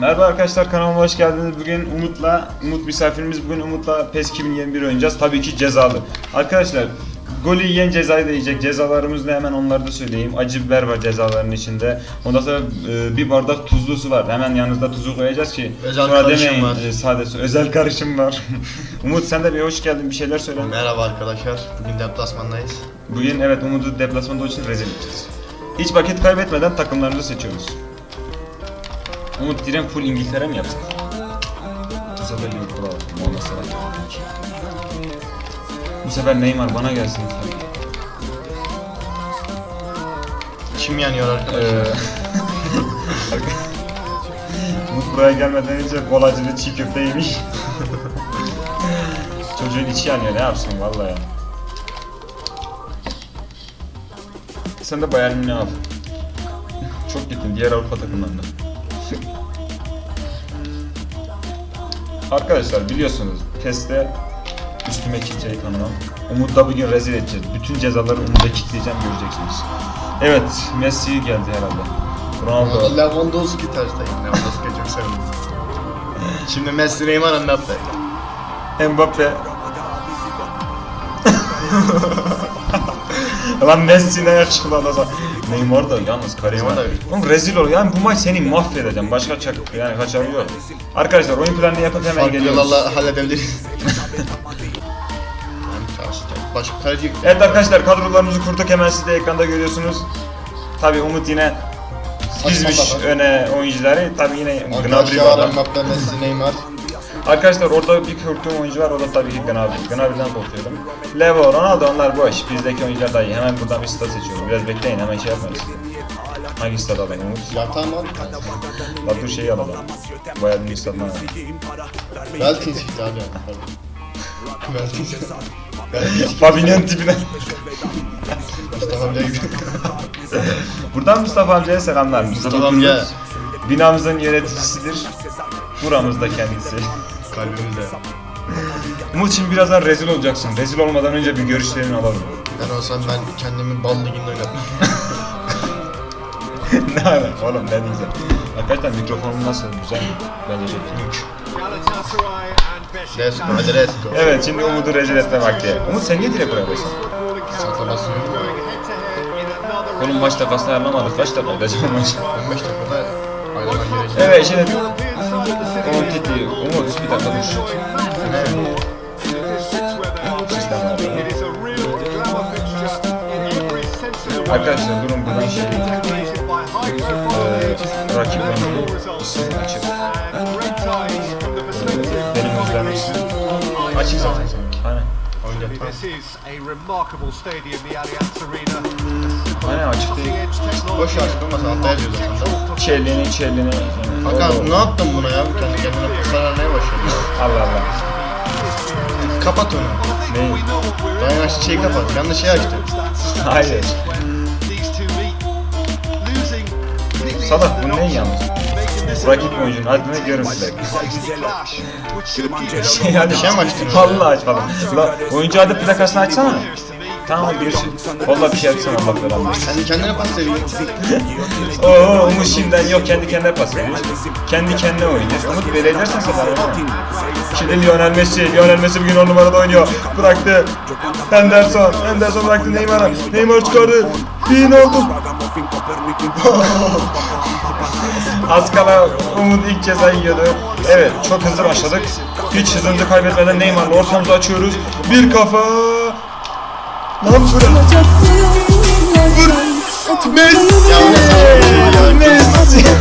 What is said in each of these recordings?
Merhaba arkadaşlar kanalıma hoş geldiniz. Bugün Umut'la, Umut misafirimiz bugün Umut'la PES 2021 oynayacağız. Tabii ki cezalı. Arkadaşlar golü yiyen cezayı da yiyecek. Cezalarımız ne hemen onları da söyleyeyim. Acı biber var cezaların içinde. Ondan sonra e, bir bardak tuzlu su var. Hemen yanınızda tuzu koyacağız ki Özel sonra karışım demeyin var. e, sade su. Özel karışım var. Umut sen de bir hoş geldin bir şeyler söyle. Merhaba arkadaşlar. Bugün deplasmandayız. Bugün evet Umut'u deplasmanda için rezil edeceğiz. Hiç vakit kaybetmeden takımlarımızı seçiyoruz. Umut direkt full İngiltere mi yapsak? Bu sefer Liverpool alalım. Ondan sonra. Bu sefer Neymar bana gelsin. Kim yanıyor Ee, arkadaşlar? Umut buraya gelmeden önce kolacılı çiğ köfte yemiş. Çocuğun içi yanıyor ne yapsın vallahi. Sen de Bayern Münih al. Çok gittin diğer Avrupa takımlarında. Arkadaşlar biliyorsunuz PES'te üstüme kitleyi tanımam. Umut'la bugün rezil edeceğiz. Bütün cezaları Umut'a kitleyeceğim göreceksiniz. Evet Messi geldi herhalde. Ronaldo. Lewandowski tersteyim. Lewandowski'yi çok seviyorum. Şimdi Messi, Neymar, Mbappe. Mbappe. Lan Messi ne yakışıklı adam. Neymar da yalnız karizma. Neymar da- Oğlum rezil ol. Yani bu maç seni mahvedeceğim. Başka çak yani kaçarı yok. Arkadaşlar oyun planını yapıp hemen Farklı geliyoruz. yollarla halledebiliriz. Ben karşı Başka kaleci Evet arkadaşlar kadrolarımızı kurduk hemen siz de ekranda görüyorsunuz. Tabi Umut yine dizmiş sapan. öne oyuncuları. Tabi yine Gnabry Arkadaşlar var. Mbappe, Messi, Neymar. Arkadaşlar orada bir korktuğum oyuncu var o da tabii ki Gnabry. Gnabry'den korkuyorum. Levo, Ronaldo onlar boş. Bizdeki oyuncular daha iyi. Hemen buradan bir stat seçiyorum. Biraz bekleyin hemen şey yapmayız. Hangi stat alayım Umut? Yatan var. Bak dur şeyi alalım. Bayağı bir statını alalım. Belkin çıktı abi. Belkin çıktı. Fabinho'nun tipine. Mustafa amca gibi. Buradan Mustafa amcaya selamlar. Mustafa amca. Binamızın yöneticisidir. Buramızda kendisi. Kalbimizde. Umut şimdi birazdan rezil olacaksın. Rezil olmadan önce bir görüşlerini alalım. Ben olsam ben kendimi bal liginde oynatmam. ne alaka oğlum ne diyeceğim. Arkadaşlar mikrofonum nasıl? Güzel mi? Bence çok iyi. Let's go, let's go. Evet şimdi Umut'u rezil etme vakti. Umut sen niye direkt buraya başladın? Sata basıyorum. Oğlum maç dakikasını ayarlamadık. Kaç dakika olacak maç? 15 dakikada ayrılman gerekiyor. Evet şimdi Gitti. Umut bir dakika dur. Arkadaşlar durun buradan şey eee rakip oyuncu isim açık. Benim özlemişim. Açık zaten sanki. Oyuncu tamam. This is a remarkable stadium, the Allianz Arena. Hani açık değil. Boş ver çıkılmasa altta yazıyor zaten. Çelini çelini. Hakan ne yaptın buna ya? Kendi kendine vermeye başladın. Allah Allah. Kapat onu. Ne? Dayan açtı şeyi kapat. Yanlış şey açtı. Hayır. Salak bu ne yalnız? Rakip oyuncunun adını görüntüler. should give Şey hadi Şey mi açtın? Vallahi aç falan. La oyuncu adı plakasını açsana. Tamam bir şey. Vallahi bir şey açsana Allah belanı. Sen kendine pas veriyorsun. Oo Umut şimdiden yok kendi kendine pas veriyor. Kendi kendine oynuyor. Umut böyle edersen sen bana Şimdi Lionel Messi, Lionel Messi bugün on numarada oynuyor. Bıraktı. Henderson, Henderson bıraktı Neymar'a. Neymar çıkardı. Ronaldo. Az kala Umut ilk cezayı yiyordu. Evet çok hızlı başladık. Hiç hızımızı kaybetmeden Neymar'la ortamızı açıyoruz. Bir kafa. Saçma ya. Messi. Ya.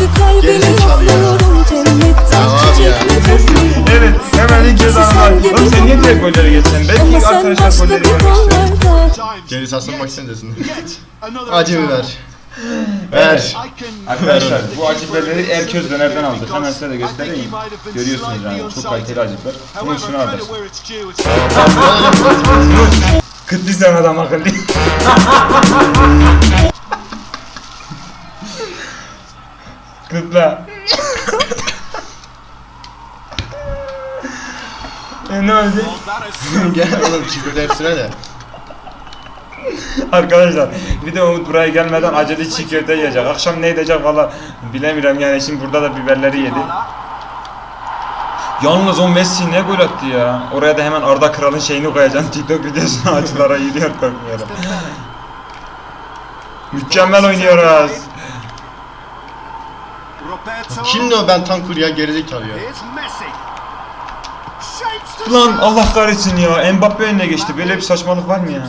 Tamam ya. Evet hemen ilk cezanı var. Oğlum sen niye direkt golleri geçsen? Belki arkadaşlar golleri istiyor. Geri another Acı biber. Ver. Can Arkadaşlar bu acı biberleri Erköz dönerden aldık. Hemen size de göstereyim. Görüyorsunuz yani çok kaliteli acılar. Bunun şunu aldık. Sen adam akıllı. Kıtla. e ne oldu? Gel oğlum çikolata hepsine de. Arkadaşlar bir de Umut buraya gelmeden acele çiğ köfte yiyecek. Akşam ne edecek valla bilemiyorum yani şimdi burada da biberleri yedi. Yalnız o Messi ne gol attı ya. Oraya da hemen Arda Kral'ın şeyini koyacaksın. TikTok videosunu açılara yürüyor korkmuyorum. Mükemmel oynuyoruz. Kimdi o ben tank kurya gerizekalı ya. Lan Allah kahretsin ya. Mbappe önüne geçti. Böyle bir saçmalık var mı ya?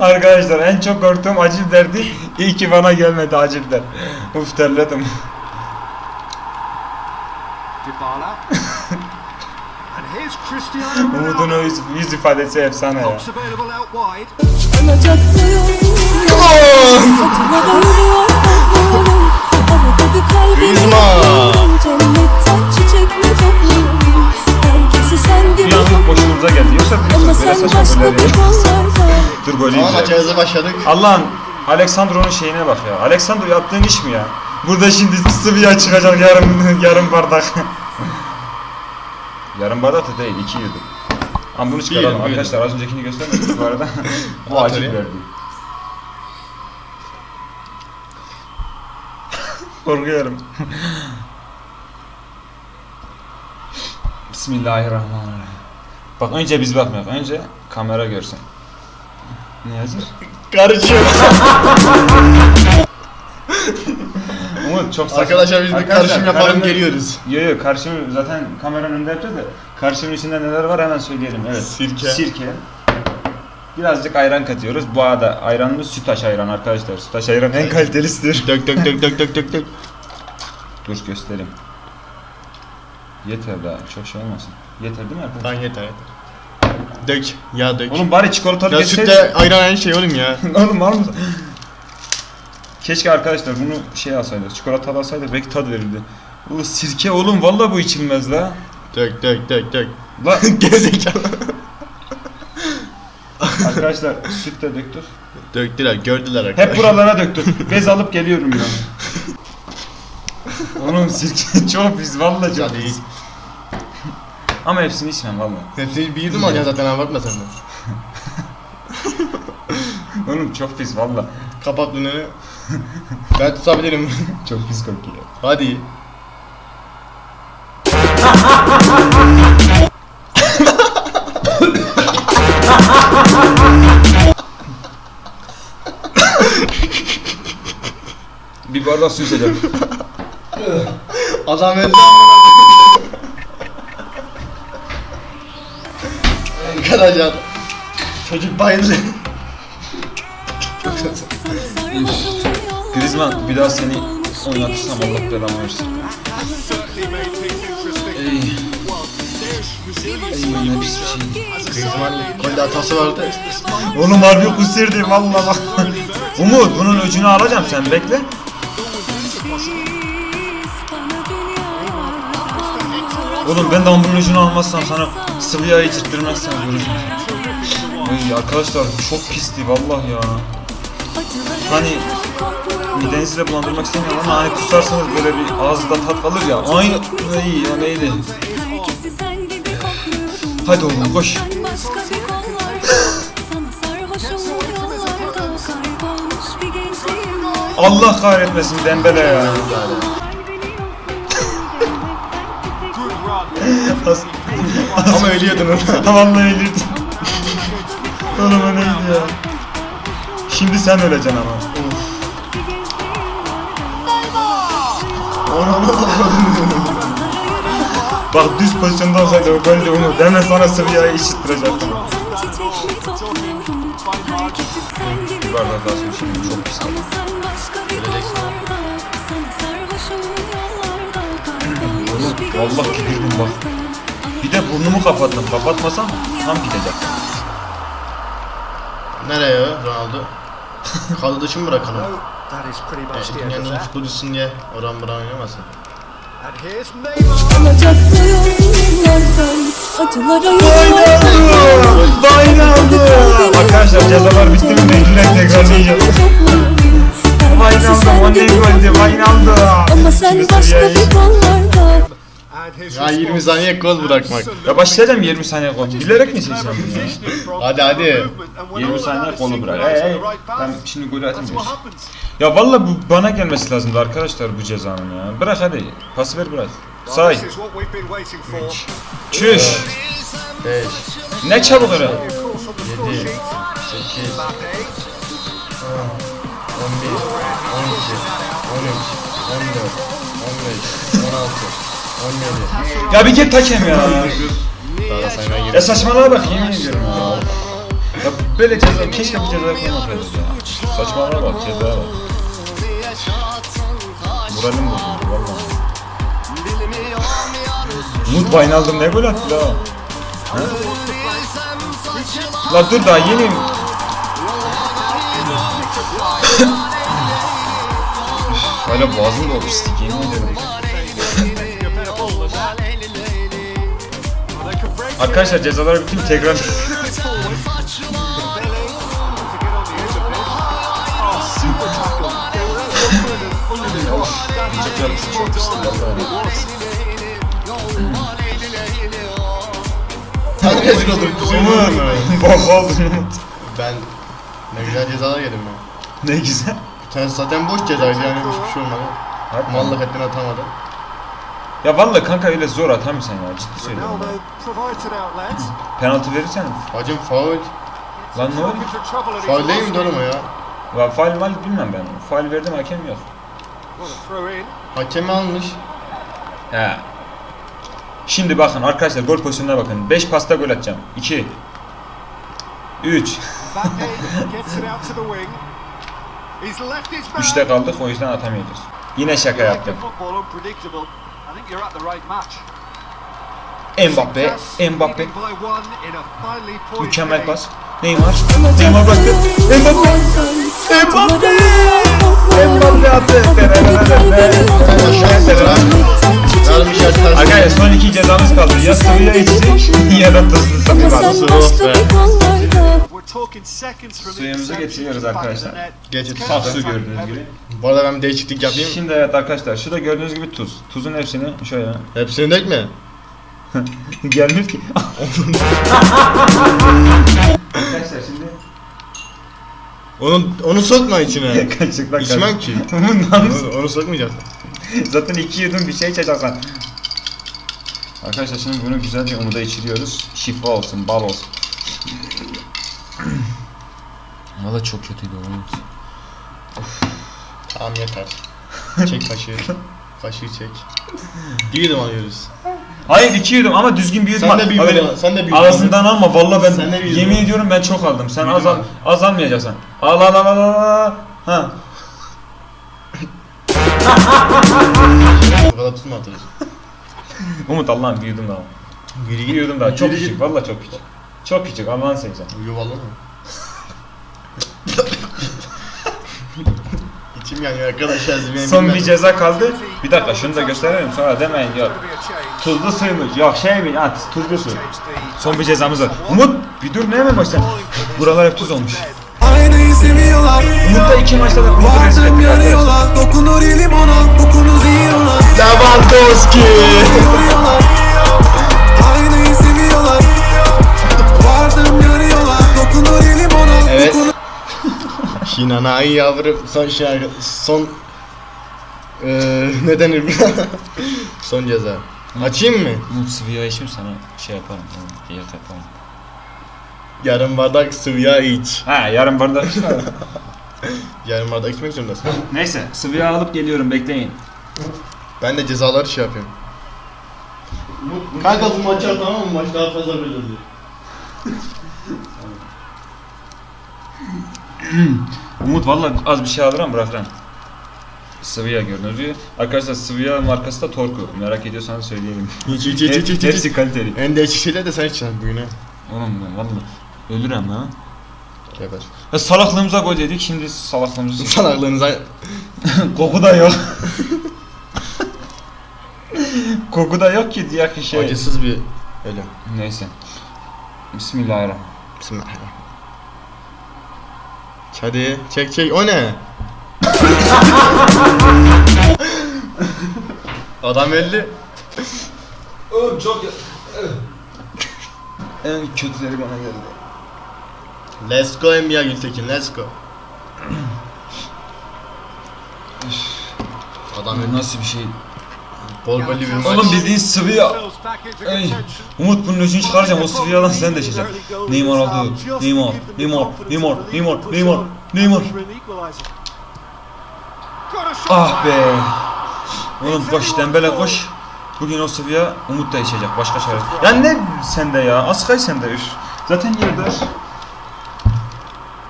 Arkadaşlar en çok korktuğum acil derdi. İyi ki bana gelmedi acil der. Uf terledim. Dybala. and here's Cristiano Umut'un o yüz, yüz ifadesi efsane ya. Griezmann. Bir anlık boşluğumuza geldi. Yoksa biliyorsunuz böyle sen saçma goller Dur golü başladık. Allah'ın Aleksandro'nun şeyine bak ya. Aleksandro yaptığın iş mi ya? Burada şimdi sıvıya çıkacak yarım yarım bardak. yarım bardak da değil, iki yudum. Ama bunu çıkaralım bir. arkadaşlar. Az öncekini göstermedik bu arada. bu oraya. verdi. Korkuyorum. Bismillahirrahmanirrahim. Bak önce biz bakmayalım. Önce kamera görsün. Ne yazır? Karışıyor. Çok saçma. Arkadaşlar biz bir karışım yapalım karanın- geliyoruz. Yo yo karşım zaten kameranın önünde yapacağız da karşımın içinde neler var hemen söyleyelim. Evet. Sirke. Sirke. Birazcık ayran katıyoruz. Bu arada ayranımız sütaş ayran arkadaşlar. Sütaş ayran en kalitelisidir. Dök dök dök dök dök dök dök. Dur göstereyim. Yeter daha çok şey olmasın. Yeter değil mi arkadaşlar? Tamam yeter yeter. Dök. Ya dök. Oğlum bari çikolatalı ya geçseydi. sütle ayran aynı şey oğlum ya. Oğlum var mı? Keşke arkadaşlar bunu şey alsaydık. Çikolatalı alsaydık belki tad verirdi. Bu sirke oğlum valla bu içilmez la. Dök dök dök dök. La Gerizekalı. arkadaşlar süt de döktür. Döktüler gördüler arkadaşlar. Hep buralara döktür. Bez alıp geliyorum ya. Oğlum sirke çok pis valla çok Hadi. pis. Ama hepsini içmem valla. Hepsini bir yudum alacaksın zaten ha bakma sen de. Oğlum çok pis valla. Kapat bunu. ben tutabilirim. Çok pis kokuyor. Hadi. Bir bardak su içeceğim. Adam öldü. Arkadaşlar. Çocuk bayıldı. Griezmann bir daha seni oynatırsam Allah belamı versin. İnteresting. Ey, Well, there's resilience. Griezmann golde hatası vardı. Oğlum harbi kusirdi valla bak. Umut bunun öcünü alacağım sen bekle. Oğlum ben de öcünü almazsam sana sıvı yağ içirttirmezsem görürsün. Ey arkadaşlar çok pisti vallahi ya. Hani midenizi de bulandırmak istemiyorum ama hani kusarsanız böyle bir ağızda tat kalır ya. Aynı iyi ya neydi? Hadi oğlum koş. Allah kahretmesin Dembele ya. Ama ölüyordun. Vallahi ölürdüm. Oğlum o neydi ya? Şimdi sen öleceksin ama. Bak düz pozisyonda olsaydı o gol de Umut. Hemen sana sıvı yağı içittirecektim. Bir bardak daha su içeyim. Çok pis kaldı. Vallahi girdim bak. Bir de burnumu kapattım. Kapatmasam tam gidecek. Nereye Ronaldo? Kalı dışı mı bırakalım? That is pretty much the end Dünyanın that. futbolcusun diye oran buran oynamasın. And here's Neymar. Alacak yollardan acılara yollardan Wijnaldum! Arkadaşlar cezalar bitti mi? Mecburen tekrarlayacağım. Wijnaldum o ne goldü Wijnaldum! Ama sen başka bir kollarda Ya 20 saniye gol bırakmak. Ya başlayacağım 20 saniye kol. Bilerek mi seçeceğim bunu? Hadi, hadi. 20 saniye kolu bırak. Hey, hey. Ben şimdi golü atmayacağım. Ya valla bu bana gelmesi lazımdı arkadaşlar bu cezanın ya. Bırak hadi. Pası ver bırak. Say. This is what we've been waiting for. Çüş. 5, Ne çabuk öyle. Of course, on the score 7, sheet. 8, Mbappe. 11, 12, 13, 14, 15, 16, 17. Ya bir git hakem ya. Daha da saymaya Ya saçmalığa bak yemin ediyorum ya. Ya böyle ceza, keşke bu cezayı koymasaydık ya. Saçmalığa bak, cezaya bak. Moralim bozuldu valla. Umut Baynaldım ne gol attı la. Ha? La dur daha yeni. Hala boğazım pislik yemin ediyorum. Arkadaşlar cezalar mi tekrar vallahi. Hadi rezil oldum. Umut. Bok oldun Umut. Ben ne güzel cezalar yedim ben. Ne güzel. Bir tanesi zaten boş cezaydı yani hiçbir şey olmadı. Mallık ettin atamadı. Ya vallahi kanka öyle zor atamıyorsun ya ciddi söylüyorum. Penaltı verirsen Hacım faul. lan ne he's Faul değil mi o ya? Ya faal mal bilmem ben. Faal verdim hakem yok. Hakemi almış. He. Şimdi bakın arkadaşlar gol pozisyonuna bakın. 5 pasta gol atacağım. 2 3 Mbappe gets it out to the wing. He's left his man. 3'te kaldık o yüzden atamıyoruz. Yine şaka yaptım. Mbappe, Mbappe. Mükemmel pas. Neymar. Neymar bıraktı. Mbappe. Mbappe. Mbappe attı. Arkadaşlar son iki cezamız kaldı. Ya sıvıya içecek ya da tuzlu sıvı Suyumuzu getiriyoruz arkadaşlar. Geç Saf su gördüğünüz gibi. Bu arada ben bir değişiklik yapayım. Şimdi evet arkadaşlar şurada gördüğünüz gibi tuz. Tuzun hepsini şöyle. Hepsini dökme. Gelmiyor ki. arkadaşlar şimdi Onu onu sokma içine. kaçıkla İçmem ki. Bundan onu, onu sokmayacaksın. zaten iki yudum bir şey içeceksin. Arkadaşlar şimdi bunu güzel bir umuda içiriyoruz. Şifa olsun, bal olsun. Valla çok kötüydü o umut. Tamam yeter. Çek kaşığı. Kaşığı çek. Bir yudum alıyoruz. Hayır iki yudum ama düzgün bir yudum Sen de bir yudum al, sen de bir yudum Ağzından alma valla ben Sen de bir yudum yemin al. ediyorum ben çok aldım. Sen Bir az, al, yudum az almayacaksın. Al al al al al. Ha. Bu kadar tuz mu atılır? Umut Allah'ım bir yudum daha. al. Bir yudum daha. Çok Biri küçük valla çok küçük. Çok küçük Allah'ını seversen. Yuvalı mı? İçim yanıyor arkadaşlar. Son bir ceza kaldı. Bir dakika şunu da gösterelim sonra demeyin yok. Tuzlu suymuş. Yok şey mi? Ha tuzlu su. Son bir cezamız var. Umut bir dur ne hemen başla. Buralar hep tuz olmuş. Aynayı seviyorlar Umut da iki maçta da Vardım resmettik arkadaşlar. yanıyorlar Dokunur elim ona Kokunuz yiyorlar Lewandowski. Yoruyorlar Vardım yanıyorlar Dokunur elim ona Evet. Hinanay yavrum son şey son eee ne denir son ceza. Açayım mı? Umut sıvıya içim sana şey yaparım. Yak yaparım. Yarım bardak sıvıya iç. Ha yarın bardak Yarım bardak içmek zorundasın. Neyse sıvıya alıp geliyorum bekleyin. Ben de cezaları şey yapıyorum. Kanka bu maçı tamam mı? Maç daha fazla belirli. Umut valla az bir şey alır ama bırak lan. Sıvıya gibi. Arkadaşlar sıvıya markası da Torku. Merak ediyorsanız söyleyelim. İç iç iç iç iç. Hepsi kaliteli. En değişik şeyler de sen içeceksin bugün ha. Oğlum ben valla ölürüm ha. Geber. Ya salaklığımıza gol dedik şimdi salaklığımızı Salaklığınıza Koku da yok. Koku da yok ki diğer şey. acısız bir ölüm. Neyse. Bismillahirrahmanirrahim. Bismillahirrahmanirrahim. Hadi çek çek o ne? Adam öldü. Oğlum çok En kötüleri bana geldi. Let's go Emya Gültekin, let's go. Adam nasıl bir şey? Bol golü bir maç. Oğlum bildiğin sıvı ya. Ey. Umut bunun öcünü çıkaracağım. O sıvı yalan sen de içeceksin. Neymar aldı. Neymar, Neymar, Neymar, Neymar, Neymar, Neymar. Ah be. Oğlum koş Dembele koş. Bugün o sıvıya Umut da içecek. Başka çare. Ya ne sende ya? Askay sende üf. Zaten yerde.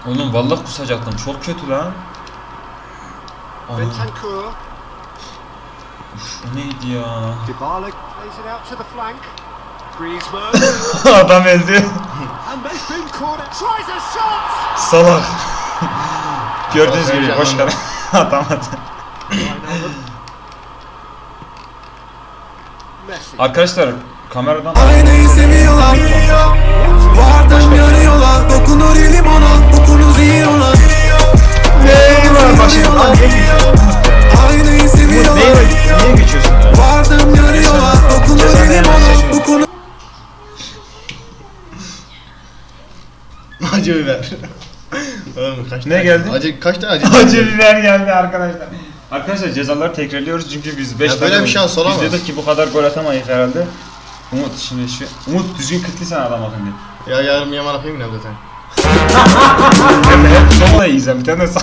Oğlum vallahi kusacaktım. Çok kötü lan. Ana, Neydi ya? Dybala plays it out to the flank. Griezmann. Adam öldü. and they've been. Tries a shot. Salak. Gördüğünüz gibi boş ver. Atamadı. Arkadaşlar kameradan Aynayı seviyorlar Vardım yanıyorlar Dokunur elim ona Kokunuz iyi ona Neymar başım geçiyorsun? Aynayı seviyorlar niye geçiyorsun? Vardım elim vermez ona şaşırdım. Kokunuz Acı biber. Oğlum kaç Ne tane- geldi? Acı kaç tane acı Acı biber geldi arkadaşlar. Arkadaşlar cezaları tekrarlıyoruz çünkü biz 5 Ya böyle bir şans olamaz. Biz dedik ki bu kadar gol atamayız herhalde. Umut şimdi şu Umut düzgün kıtlı sen adam akıllı. Ya yarım yaman yapayım ne zaten. Hem de hep son olayı izle bir tane de sağ.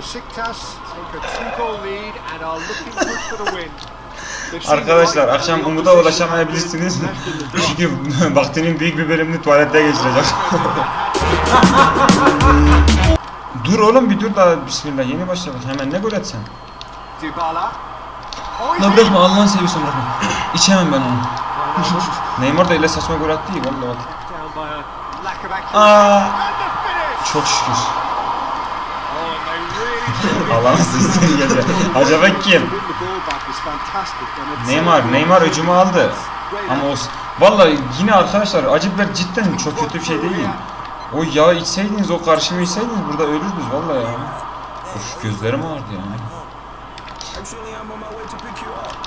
Besiktas take a two-goal lead and are looking good for the win. Arkadaşlar akşam opposition ulaşamayabilirsiniz. Çünkü vaktinin büyük bir bölümünü tuvalette geçirecek. dur oğlum bir dur daha bismillah yeni başladık hemen ne gol etsen. Dybala. He's La in. bırakma Allah'ını seviyorsun bırakma. İçemem ben onu. Neymar da öyle saçma gol attı ya vallahi bak. Aa, çok şükür. Allah'ın sesini geliyor. Acaba kim? Neymar, Neymar öcümü aldı. Ama o Vallahi yine arkadaşlar acı biber cidden çok kötü bir şey değil. O yağ içseydiniz, o karışımı içseydiniz burada ölürdünüz vallahi ya. Of gözlerim ağrıdı ya.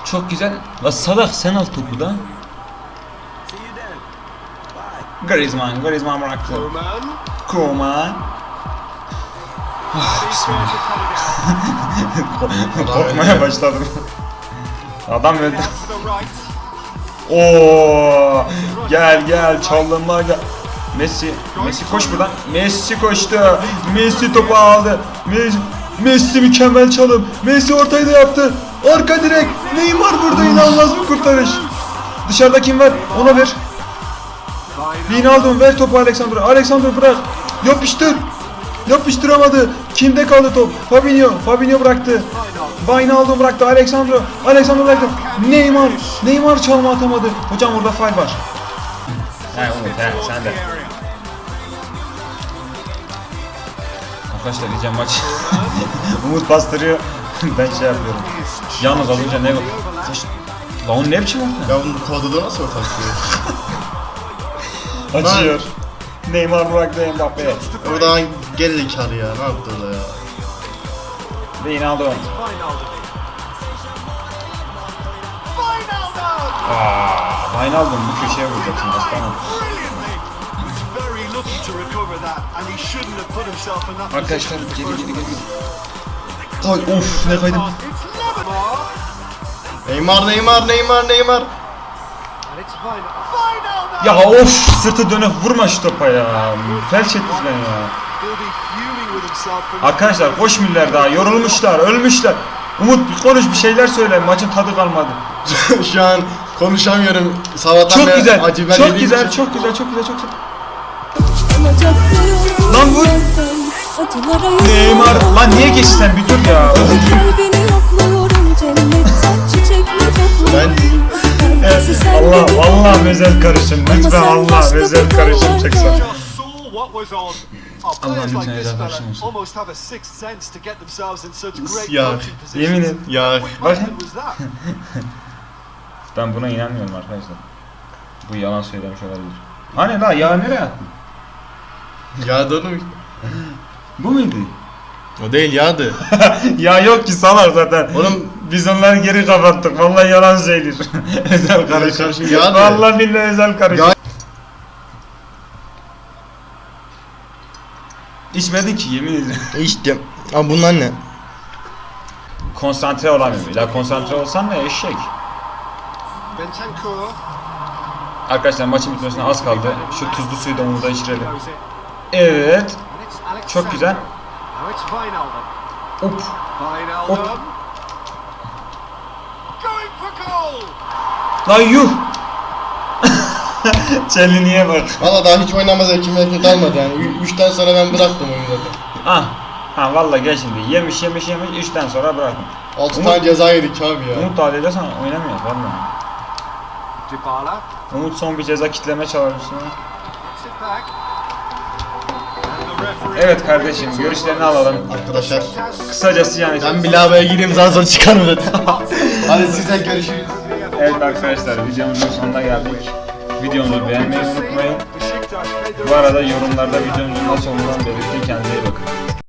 Çok güzel. La salak sen al topu da. Griezmann, Griezmann bıraktı. Koeman. Koeman. Korkmaya başladım. Adam öldü. Oo, gel gel çalınma gel. Messi, Messi koş buradan. Messi koştu. Messi topu aldı. Messi, Messi mükemmel çalım. Messi ortayı da yaptı. Arka direk. Neymar burada inanılmaz bir kurtarış. Dışarıda kim var? Ona ver. Wijnaldum ver topu Alexandro. Alexandro bırak. Yapıştır. Yapıştıramadı. Kimde kaldı top? Fabinho. Fabinho bıraktı. Wijnaldum bıraktı. Alexandro. Alexandro bıraktı. Neymar. Neymar çalma atamadı. Hocam orada faul var. He Umut he sen de. Arkadaşlar diyeceğim maç. Umut bastırıyor. ben şey yapıyorum. Yalnız az önce ne Lan ne biçim orta? Ya bunun kodu da nasıl ortak Açıyor. Neymar bıraktı Mbappe. Oradan geri zekalı ya. Ne yaptı orada ya? Wijnaldum. Wijnaldum. Wijnaldum! Bu köşeye aslanım. Himself in that Arkadaşlar geri geri geri. Ay of ne kaydım. Neymar, Neymar, Neymar, Neymar, Ya of sırtı dönüp vurma şu topa ya. Felç ettiniz beni ya. Arkadaşlar koşmuyorlar daha yorulmuşlar ölmüşler. Umut bir konuş bir şeyler söyle maçın tadı kalmadı. Şu an konuşamıyorum. Sabahtan Çok güzel acı biber çok güzel için. çok güzel çok güzel çok güzel. Lan vur. Neymar lan niye geçtin sen bir dur ya. Herkesi sen Allah gibi Allah mezel karışım lütfen Allah bir karışım great Ya. Yemin et. Ya Bak. Ben buna inanmıyorum arkadaşlar. Bu yalan söylemiş olabilir. Hani la ya nereye attın? yağdı onu. Bu muydu? O değil yağdı. ya yok ki salar zaten. Oğlum Biz onları geri kapattık. Vallahi yalan söylüyor. özel karışım. ya. Vallahi billahi özel karışım. Ya- İçmedin ki yemin ederim. İşte. Ama bunlar ne? konsantre olamıyorum. Ya konsantre olsan ne eşek. Bentancur. Arkadaşlar maçın bitmesine az kaldı. Şu tuzlu suyu da Umut'a içirelim. Knows it. Evet. Çok güzel. Wijnaldum. Hop. Wijnaldum. Going for goal. Lan yuh. Çeliniye bak. Valla daha hiç oynama zevkim zevki kalmadı yani. Ü- Üçten sonra ben bıraktım oyunu zaten. Ah. Ha vallahi gel şimdi. Yemiş yemiş yemiş. Üçten sonra bırakın. Altı Umut- tane ceza yedik abi ya. Umut da halledersen oynamıyoruz vallahi. Dybala. Umut son bir ceza kitleme it back. And the referee Evet kardeşim görüşlerini alalım. Arkadaşlar Kısacası yani. ben bir lavaboya gireyim zar zor çıkarım dedim. Hadi size görüşürüz. Evet arkadaşlar videomuzun sonuna geldik. Videomuzu beğenmeyi unutmayın. Bu arada yorumlarda videomuzun nasıl olduğundan belirtin. Kendinize iyi bakın.